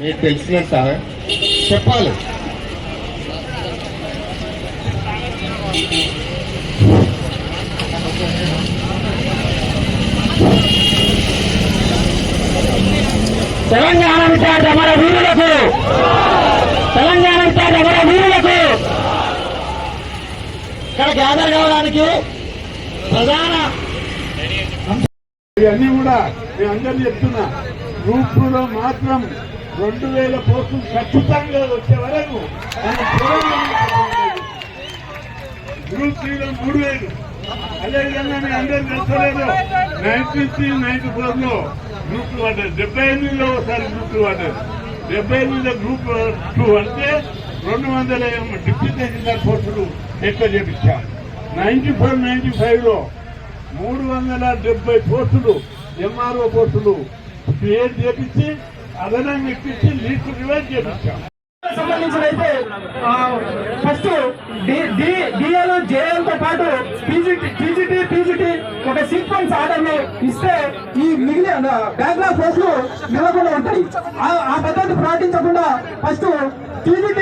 మీకు తెలిసినంత చెప్పాలి. తెలంగాణ విద్యార్థి అమర వీరులకు. తెలంగాణ విద్యార్థి అమర వీరులకు. ఇక్కడ గ్యాదర్ కావడానికి ప్రధాన ఇవన్నీ కూడా నేను అందరూ చెప్తున్నా. గ్రూప్లో మాత్రం రెండు వేల పోస్టులు ఖచ్చితంగా వచ్చే వరకు గ్రూప్ త్రీలో మూడు వేలు అదేవిధంగా మీ అందరూ తెలుసలేదు నైన్టీ త్రీ నైన్టీ ఫోర్లో గ్రూప్ పడ్డారు డెబ్బై ఎనిమిదిలో ఒకసారి గ్రూప్ పడ్డారు డెబ్బై ఎనిమిదిలో గ్రూప్ టూ అంటే రెండు వందల డిప్యూటీ తహసీల్దార్ పోస్టులు ఎక్కువ చేపించారు. నైన్టీ ఫోర్ నైన్టీ ఫైవ్లో మూడు వందల డెబ్బై పోస్టులు ఎంఆర్ఓ పోస్టులు క్రియేట్ చేపించి అదనంగా ఇప్పించి లీస్ట్ రివైజ్ చేపించాం. సంబంధించిన అయితే ఫస్ట్ డిఎల్ జేఎల్తో పాటు పీజీటీ పీజీటీ పీజీటీ ఒక సీక్వెన్స్ ఆర్డర్ను ఇస్తే ఈ మిగిలిన బ్యాక్లాగ్ పోస్టులు నిలవకుండా ఉంటాయి. ఆ- పద్ధతి పాటించకుండా ఫస్ట్ పీజీటీ